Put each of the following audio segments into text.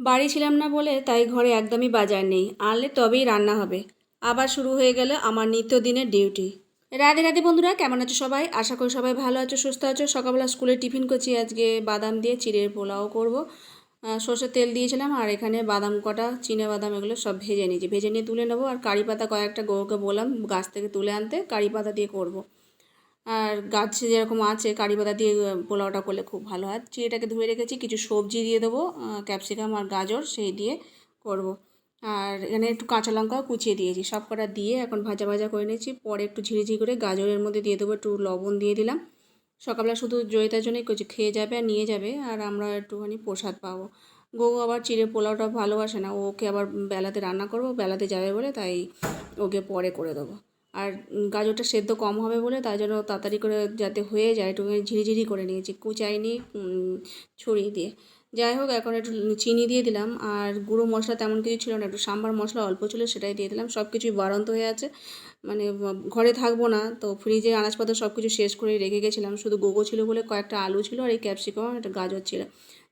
বাড়ি ছিলাম না বলে তাই ঘরে একদমই বাজার নেই। আনলে তবেই রান্না হবে। আবার শুরু হয়ে গেল আমার নিত্যদিনের ডিউটি। রাধে রাধে বন্ধুরা, কেমন আছো সবাই? আশা করি সবাই ভালো আছো, সুস্থ আছো। সকালবেলা স্কুলে টিফিন করছি আজকে। বাদাম দিয়ে চিড়ের পোলাও করব। সর্ষের তেল দিয়েছিলাম আর এখানে বাদাম কটা, চিনে বাদাম এগুলো সব ভেজে নিয়েছি। ভেজে নিয়ে তুলে নেব আর কারি পাতা কয়েকটা গৌকে বললাম গাছ থেকে তুলে আনতে, কারি পাতা দিয়ে করব। আর গাছ যেরকম আছে, কারি পাতা দিয়ে পোলাওটা করলে খুব ভালো হয়। চিড়েটাকে ধুয়ে রেখেছি, কিছু সবজি দিয়ে দেবো ক্যাপসিকাম আর গাজর, সেই দিয়ে করব। আর এখানে একটু কাঁচা লঙ্কাও কুচিয়ে দিয়েছি, সব কটা দিয়ে এখন ভাজা ভাজা করে নিয়েছি। পরে একটু ঝিরিঝিরি করে গাজরের মধ্যে দিয়ে দেবো, একটু লবণ দিয়ে দিলাম। সকালবেলা শুধু জয়িতার জন্যই কিছু খেয়ে যাবে আর নিয়ে যাবে, আর আমরা একটুখানি প্রসাদ পাবো। গৌ আবার চিড়ে পোলাওটা ভালোবাসে না, ওকে আবার বেলাতে রান্না করব, বেলাতে যাবে বলে তাই ওকে পরে করে দেবো। আর গাজরটা সেদ্ধ কম হবে বলে তাই জন্য তাড়াতাড়ি করে যাতে হয়ে যায়, একটু ঝিরিঝিরি করে নিয়েছি কুচাইনি ছুরি দিয়ে। যাই হোক, এখন একটু চিনি দিয়ে দিলাম, আর গুঁড়ো মশলা তেমন কিছু ছিল না, একটু সাম্বার মশলা অল্প ছিল সেটাই দিয়ে দিলাম সব কিছুই বাড়ন্ত হয়ে আছে। মানে ঘরে থাকব না, তো ফ্রিজে আনাজপত্র সব কিছু শেষ করে রেখে গেছিলাম, শুধু গোগো ছিল বলে কয়েকটা আলু ছিল আর এই ক্যাপসিকাম একটা গাজর ছিল।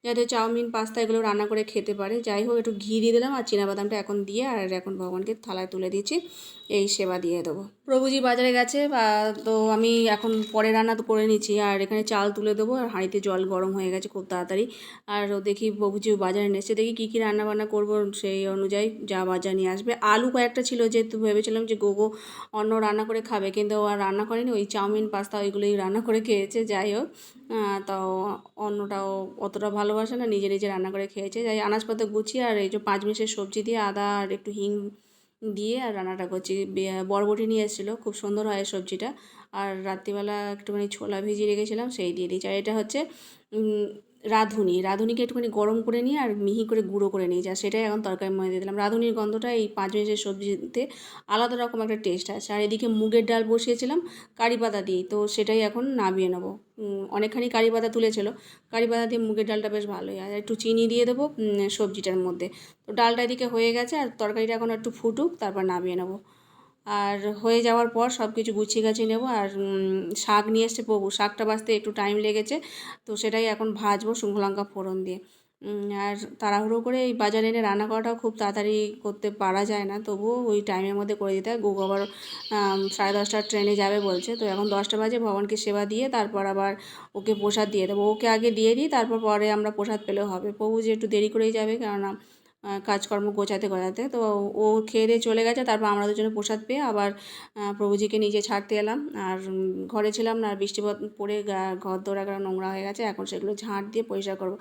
যাতে চাউমিন, পাস্তা এগুলো রান্না করে খেতে পারে। যাই হোক, একটু ঘি দিয়ে দিলাম আর বাদামটা এখন দিয়ে আর এখন ভগবানকে থালায় তুলে দিচ্ছি। এই সেবা দিয়ে দেবো। প্রভুজি বাজারে গেছে তো আমি এখন পরে রান্না তো করে নিচ্ছি। আর এখানে চাল তুলে দেবো, আর হাঁড়িতে জল গরম হয়ে গেছে খুব তাড়াতাড়ি। আর দেখি প্রভুজিও বাজারে নেছে দেখি কী কী রান্না বান্না করব সেই অনুযায়ী যা বাজার নিয়ে আসবে। আলু কয়েকটা ছিল, যেহেতু ভেবেছিলাম যে গোগো অন্য রান্না করে খাবে, কিন্তু আর রান্না করেনি। ওই চাউমিন, পাস্তা ওইগুলোই রান্না করে খেয়েছে, যাই হোক। তাও অন্যটাও অতটা ভালোবাসে না, নিজে নিজে রান্না করে খেয়েছে। যাই আনাজপত্র গুছিয়ে আর এই যে পাঁচ মিশের সবজি দিয়ে আদা আর একটু হিং দিয়ে আর রান্নাটা করছি। বরবটি নিয়ে এসেছিল, খুব সুন্দর হয় সবজিটা। আর রাত্রিবেলা একটুখানি ছোলা ভিজিয়ে রেখেছিলাম, সেই দিয়ে দিয়েছি। আর এটা হচ্ছে রাঁধুনি, রাঁধুনিকে একটুখানি গরম করে নিয়ে আর মিহি করে গুঁড়ো করে নিয়ে যা সেটাই এখন তরকারির মধ্যে দিয়ে দিলাম। রাঁধুনির গন্ধটা এই পাঁচ মিনিটের সবজিতে আলাদা রকম একটা টেস্ট আছে আর এদিকে মুগের ডাল বসিয়েছিলাম, কারি পাতা দিয়ে তো সেটাই এখন নামিয়ে নেব। অনেকখানি কারি পাতা তুলেছিল, কারি পাতা দিয়ে মুগের ডালটা বেশ ভালোই আর একটু চিনি দিয়ে দেবো সবজিটার মধ্যে। তো ডালটা এদিকে হয়ে গেছে, আর তরকারিটা এখন একটু ফুটুক, তারপর নামিয়ে নেব। আর হয়ে যাওয়ার পর সব কিছু গুছিয়ে গাছিয়ে নেব আর শাক নিয়ে এসছে প্রভু। শাকটা বাছতে একটু টাইম লেগেছে, তো সেটাই এখন ভাজবো শুকনো লঙ্কা ফোড়ন দিয়ে। আর তাড়াহুড়ো করে এই বাজারে এনে রান্না করাটাও খুব তাড়াতাড়ি করতে পারা যায় না, তবুও ওই টাইমের মধ্যে করে দিতে হয়। গুগু আবার সাড়ে দশটার ট্রেনে যাবে বলছে, তো এখন দশটা বাজে, ভগবানকে সেবা দিয়ে তারপর আবার ওকে প্রসাদ দিয়ে দেবো। ওকে আগে দিয়ে দিই, তারপর পরে আমরা প্রসাদ পেলেও হবে। প্রভু যে একটু দেরি করেই যাবে, কেননা কাজকর্ম গোছাতে গোছাতে। তো ও খেয়ে দিয়ে চলে গেছে, তারপর আমরা দুজনে প্রসাদ পেয়ে আবার প্রভুজিকে নিচে ছাড়তে এলাম। আর ঘরে ছিলাম না, আর বৃষ্টি পড়ে ঘর দৌড়া নোংরা হয়ে গেছে, এখন সেগুলো ঝাঁট দিয়ে পরিষ্কার করব।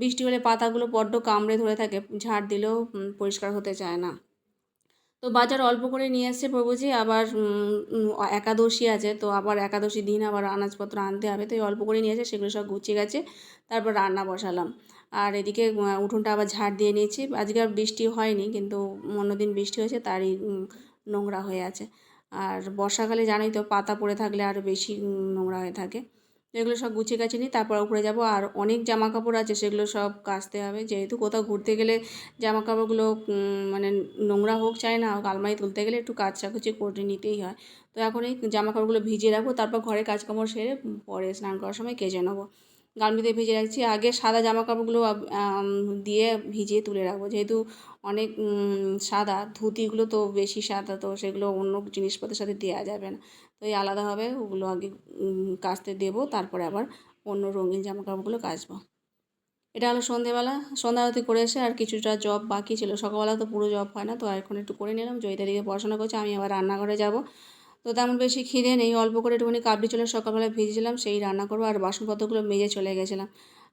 বৃষ্টি হলে পাতাগুলো বড্ড কামড়ে ধরে থাকে ঝাঁট দিলেও পরিষ্কার হতে চায় না। তো বাজার অল্প করে নিয়ে এসছে প্রভুজি, আবার একাদশী আছে, তো আবার একাদশী দিন আবার আনাজপত্র আনতে হবে। তো অল্প করে নিয়ে এসে সেগুলো সব গুছিয়ে গেছে, তারপর রান্না বসালাম। আর এদিকে উঠোনটা আবার ঝাড় দিয়ে নিয়েছি। আজকে আর বৃষ্টি হয়নি, কিন্তু অন্যদিন বৃষ্টি হয়েছে, তারই নোংরা হয়ে আছে। আর বর্ষাকালে জানোই তো, পাতা পড়ে থাকলে আরও বেশি নোংরা হয়ে থাকে। এগুলো সব গুছিয়ে গাছিয়ে নিই, তারপর উপরে যাব। আর অনেক জামা কাপড় আছে, সেগুলো সব কাচতে হবে। যেহেতু কোথাও ঘুরতে গেলে জামা কাপড়গুলো মানে নোংরা হোক, চাই না হোক, আলমারি তুলতে গেলে একটু কাচাকুচি করে নিতেই হয়। তো এখন এই জামা কাপড়গুলো ভিজিয়ে রাখব, তারপর ঘরে কাজকামড় সেরে পরে স্নান করার সময় কেচে নেব। গামলিতে ভিজিয়ে রাখছি। আগে সাদা জামা কাপড়গুলো দিয়ে ভিজিয়ে তুলে রাখব। যেহেতু অনেক সাদা, ধুতিগুলো তো বেশি সাদা, তো সেগুলো অন্য জিনিসপত্রের সাথে দেওয়া যাবে না। তো এই আলাদাভাবে ওগুলো আগে কাচতে দেবো, তারপরে আবার অন্য রঙিন জামা কাপড়গুলো কাচবো। এটা হলো সন্ধেবেলা। সন্ধ্যা আরতি করে এসে আর কিছুটা জব বাকি ছিল। সকালবেলা তো পুরো জব হয় না, তো এখন একটু করে নিলাম। জয়িতা দিকে পড়াশোনা করছে, আমি আবার রান্নাঘরে যাব। তো তেমন বেশি খিদে নেই, অল্প করে একটুখানি কাবলি ছোলা সকালবেলা ভিজেছিলাম, সেই রান্না করব, আর বাসনপত্রগুলো মেজে চলে গেছিলাম।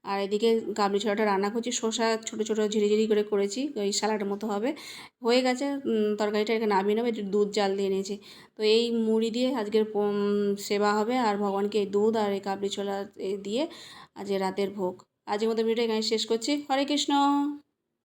আর এদিকে কাবলি ছোলাটা রান্না করছি, শসা ছোটো ছোটো ঝিরিঝিরি করে করেছি, ওই স্যালাডের মতো হবে। হয়ে গেছে তরকারিটা এখানে নামিয়ে নেবে, একটু দুধ জাল দিয়ে নিয়েছি। তো এই মুড়ি দিয়ে আজকের সেবা হবে, আর ভগবানকে এই দুধ আর এই কাবলি ছোলা দিয়ে আজ রাতের ভোগ। আজকের মতো ভিডিও এখানে শেষ করছি। হরে কৃষ্ণ!